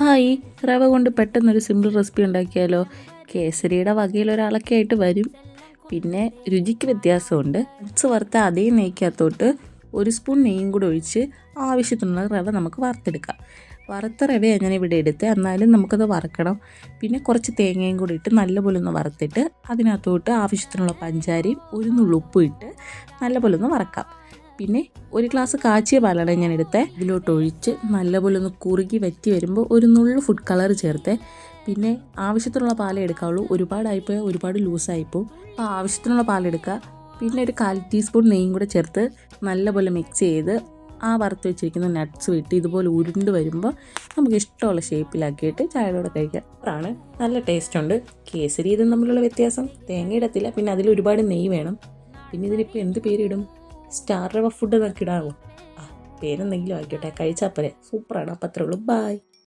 Hi. റവ കൊണ്ട് പെട്ടെന്നൊരു സിമ്പിൾ റെസിപ്പി ഉണ്ടാക്കിയാലോ? കേസരിയുടെ വകയിൽ ഒരാളൊക്കെ ആയിട്ട് വരും. പിന്നെ രുചിക്ക് വ്യത്യാസമുണ്ട്. നട്സ് വറുത്ത അതേ നെയ്ക്കകത്തോട്ട് ഒരു സ്പൂൺ നെയ്യും കൂടെ ഒഴിച്ച് ആവശ്യത്തിനുള്ള റവ നമുക്ക് വറുത്തെടുക്കാം. വറുത്ത റവ അങ്ങനെ ഇവിടെ എടുത്ത് എന്നാലും നമുക്കത് വറക്കണം. പിന്നെ കുറച്ച് തേങ്ങയും കൂടി ഇട്ട് നല്ലപോലെ ഒന്ന് വറുത്തിട്ട് അതിനകത്തോട്ട് ആവശ്യത്തിനുള്ള പഞ്ചാരയും ഒരു നുള്ളുപ്പും ഇട്ട് നല്ലപോലെ ഒന്ന് വറക്കാം. പിന്നെ ഒരു ഗ്ലാസ് കാച്ചിയ പാലാണ് ഞാൻ എടുത്തത് ഇതിലോട്ട് ഒഴിച്ച് നല്ലപോലെ ഒന്ന് കുറുകി വറ്റി വരുമ്പോൾ ഒരു നുള്ളു ഫുഡ് കളർ ചേർത്ത്. പിന്നെ ആവശ്യത്തിനുള്ള പാലേ എടുക്കാവുള്ളൂ. ഒരുപാടായിപ്പോയാൽ ഒരുപാട് ലൂസായിപ്പോവും. അപ്പോൾ ആവശ്യത്തിനുള്ള പാലെടുക്കുക പിന്നെ ഒരു കാൽ ടീസ്പൂൺ നെയ്യും കൂടെ ചേർത്ത് നല്ലപോലെ മിക്സ് ചെയ്ത് ആ വറുത്ത് വെച്ചിരിക്കുന്ന നട്ട്സ് വിട്ട് ഇതുപോലെ ഉരുണ്ട് വരുമ്പോൾ നമുക്ക് ഇഷ്ടമുള്ള ഷേപ്പിലാക്കിയിട്ട് ചായയോടെ കഴിക്കാം. നല്ല ടേസ്റ്റ് ഉണ്ട്. കേസരി ഇതും തമ്മിലുള്ള വ്യത്യാസം. തേങ്ങ ഇടത്തില്ല. പിന്നെ അതിൽ ഒരുപാട് നെയ്യ് വേണം. പിന്നെ ഇതിനിപ്പോൾ എന്ത് പേരിടും? സ്റ്റാർ റവ ഫുഡ് എന്നൊക്കെ ആ പേരെന്തെങ്കിലും ആയിക്കോട്ടെ. കഴിച്ചാൽ പോരെ. സൂപ്പറാണ്. അപ്പം അത്രേ ഉള്ളൂ. ബായ്